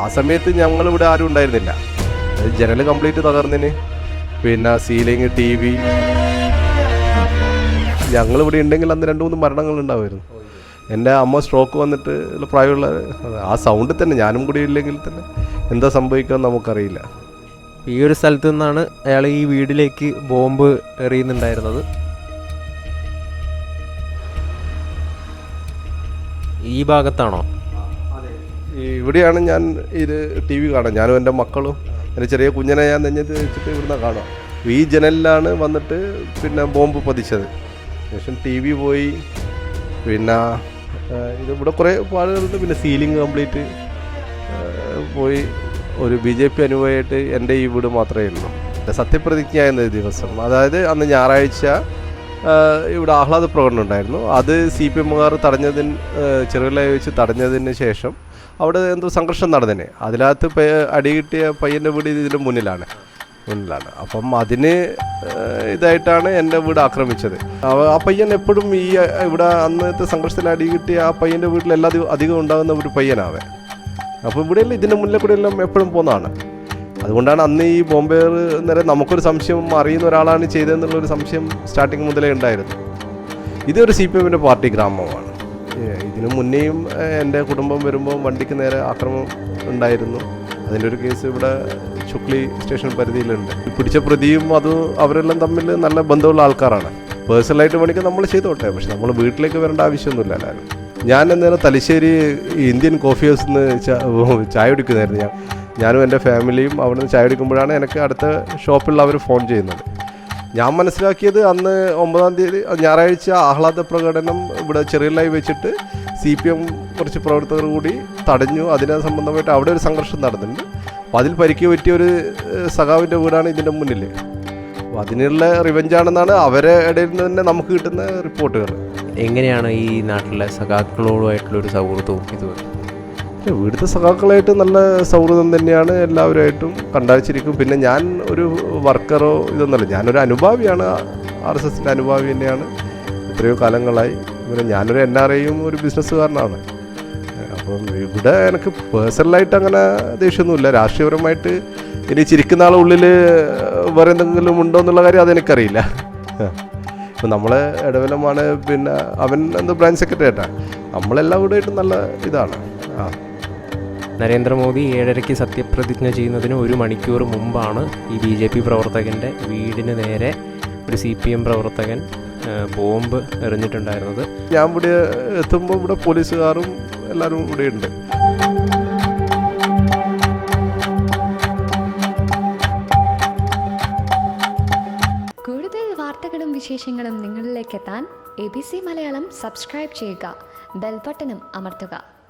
ആ സമയത്ത് ഞങ്ങൾ ഇവിടെ ആരും ഉണ്ടായിരുന്നില്ല. ജനൽ കംപ്ലീറ്റ് തകർന്നിന്. പിന്നെ സീലിംഗ് ടി വി ഞങ്ങൾ ഇവിടെ ഉണ്ടെങ്കിൽ അന്ന് രണ്ട് മൂന്ന് മരണങ്ങൾ ഉണ്ടാവുമായിരുന്നു. എന്റെ അമ്മ സ്ട്രോക്ക് വന്നിട്ട് പ്രായമുള്ള ആ സൗണ്ടിൽ തന്നെ ഞാനും കൂടി ഇല്ലെങ്കിൽ തന്നെ എന്താ സംഭവിക്കുക നമുക്കറിയില്ല. ഈ ഒരു സ്ഥലത്ത് നിന്നാണ് അയാൾ ഈ വീടിലേക്ക് ബോംബ് എറിയുന്നുണ്ടായിരുന്നത്. ഈ ഭാഗത്താണോ? ഇവിടെയാണ് ഞാൻ ഇത് ടി വി കാണാൻ. ഞാനും എന്റെ മക്കളും എന്റെ ചെറിയ കുഞ്ഞിനെ ഞാൻ നെഞ്ഞത്ത് വെച്ചിട്ട് ഇവിടുന്ന് കാണാം ഈ ജനലിലാണ് വന്നിട്ട് പിന്നെ ബോംബ് പതിച്ചത്. ശേഷം ടി വി പോയി. പിന്നെ ഇത് ഇവിടെ കുറേ പാടുകളുണ്ട്. പിന്നെ സീലിംഗ് കംപ്ലീറ്റ് പോയി. ഒരു ബി ജെ പി അനുഭവമായിട്ട് എന്റെ ഈ വീട് മാത്രമേ ഉള്ളൂ. സത്യപ്രതിജ്ഞ എന്ന ദിവസം. അതായത് അന്ന് ഞായറാഴ്ച ഇവിടെ ആഹ്ലാദ പ്രകടനം ഉണ്ടായിരുന്നു. അത് സി പി എമ്മുകാർ തടഞ്ഞതിന് ചെറുകളെ വെച്ച് തടഞ്ഞതിന് ശേഷം അവിടെ എന്തോ സംഘർഷം നടന്നേ അതിനകത്ത് അടി കിട്ടിയ പയ്യന്റെ വീട് ഇതിന് മുന്നിലാണ്. മുന്നിലാണ്. അപ്പം അതിന് ഇതായിട്ടാണ് എന്റെ വീട് ആക്രമിച്ചത്. ആ പയ്യൻ എപ്പോഴും ഈ ഇവിടെ അന്നത്തെ സംഘർഷത്തിൽ അടി കിട്ടിയ ആ പയ്യന്റെ വീട്ടിൽ എല്ലാ അധികം ഉണ്ടാകുന്ന ഒരു പയ്യനാവേ അപ്പോൾ ഇവിടെയെല്ലാം ഇതിന്റെ മുന്നിൽ കൂടെ എല്ലാം എപ്പോഴും പോകുന്നതാണ് അതുകൊണ്ടാണ് അന്ന് ഈ ബോംബേർ നേരെ നമുക്കൊരു സംശയം അറിയുന്ന ഒരാളാണ് ചെയ്തതെന്നുള്ളൊരു സംശയം സ്റ്റാർട്ടിങ് മുതലേ ഉണ്ടായിരുന്നു. ഇതൊരു സി പി എമ്മിന്റെ പാർട്ടി ഗ്രാമമാണ്. ഇതിനു മുന്നേയും എന്റെ കുടുംബം വരുമ്പോൾ വണ്ടിക്ക് നേരെ ആക്രമണം ഉണ്ടായിരുന്നു. അതിന്റെ ഒരു കേസ് ഇവിടെ ചുക്ലി സ്റ്റേഷൻ പരിധിയിലുണ്ട്. പിടിച്ച പ്രതിയും അത് അവരെല്ലാം തമ്മിൽ നല്ല ബന്ധമുള്ള ആൾക്കാരാണ്. പേഴ്സണലായിട്ട് വേണമെങ്കിൽ നമ്മൾ ചെയ്തോട്ടെ പക്ഷെ നമ്മൾ വീട്ടിലേക്ക് വരേണ്ട ആവശ്യമൊന്നുമില്ല എല്ലാവരും. ഞാൻ അന്നേരം തലശ്ശേരി ഇന്ത്യൻ കോഫി ഹൗസിൽ നിന്ന് ചായ കുടിക്കുന്നതായിരുന്നു ഞാൻ. ഞാനും എന്റെ ഫാമിലിയും അവിടെ നിന്ന് ചായ കുടിക്കുമ്പോഴാണ് എനിക്ക് അടുത്ത ഷോപ്പിൽ അവർ ഫോൺ ചെയ്യുന്നത്. ഞാൻ മനസ്സിലാക്കിയത് അന്ന് ഒമ്പതാം തീയതി ഞായറാഴ്ച ആഹ്ലാദ പ്രകടനം ഇവിടെ ചെറിയ ലൈവ് വെച്ചിട്ട് സി പി എം കുറച്ച് പ്രവർത്തകർ കൂടി തടഞ്ഞു. അതിനെ സംബന്ധമായിട്ട് അവിടെ ഒരു സംഘർഷം നടന്നിട്ടുണ്ട്. അപ്പോൾ അതിൽ പരിക്ക് പറ്റിയ ഒരു സഖാവിന്റെ വീടാണ് ഇതിന്റെ മുന്നിൽ അപ്പോൾ അതിനുള്ള റിവെഞ്ചാണെന്നാണ് അവരെ ഇടയിൽ നിന്ന് തന്നെ നമുക്ക് കിട്ടുന്ന റിപ്പോർട്ടുകൾ. എങ്ങനെയാണ് ഈ നാട്ടിലെ സഖാക്കളോടുമായിട്ടുള്ള ഒരു സൗഹൃദവും ഇത് ഇവിടുത്തെ സഖാക്കളായിട്ട് നല്ല സൗഹൃദം തന്നെയാണ് എല്ലാവരുമായിട്ടും കണ്ടാഴ്ചിരിക്കും പിന്നെ ഞാൻ ഒരു വർക്കറോ ഇതൊന്നുമല്ല ഞാനൊരു അനുഭാവിയാണ് ആർ എസ് എസിന്റെ അനുഭാവി തന്നെയാണ്. എത്രയോ കാലങ്ങളായി. പിന്നെ ഞാനൊരു എൻ ആർ ഐയും ഒരു ബിസിനസ്സുകാരനാണ്. അപ്പം ഇവിടെ എനിക്ക് പേഴ്സണലായിട്ട് അങ്ങനെ ദേഷ്യമൊന്നുമില്ല. രാഷ്ട്രീയപരമായിട്ട് ഇനി ചിരിക്കുന്ന ആളെ ഉള്ളിൽ വേറെ എന്തെങ്കിലും ഉണ്ടോ എന്നുള്ള കാര്യം അതെനിക്കറിയില്ല. ഇപ്പം നമ്മളെ ഇടവലമാണ് പിന്നെ അവൻ എന്താ ബ്രാഞ്ച് സെക്രട്ടറി ആയിട്ടാണ് നമ്മളെല്ലാം കൂടെ ആയിട്ട് നല്ല ഇതാണ്. ആ. നരേന്ദ്രമോദി ഏഴരയ്ക്ക് സത്യപ്രതിജ്ഞ ചെയ്യുന്നതിന് ഒരു മണിക്കൂർ മുമ്പാണ് ഈ ബി ജെ പി പ്രവർത്തകന്റെ വീടിന് നേരെ ഒരു സി പി എം പ്രവർത്തകൻ ബോംബ് എറിഞ്ഞിട്ടുണ്ടായിരുന്നത്. ഞാൻ ഇവിടെ എത്തുമ്പോൾ ഇവിടെ പോലീസുകാരും എല്ലാവരും ഇവിടെ ഉണ്ട്. കൂടുതൽ വാർത്തകളും വിശേഷങ്ങളും നിങ്ങളിലേക്ക് എത്താൻ A B C Malayalam subscribe ചെയ്യുക. ബെൽബട്ടനും അമർത്തുക.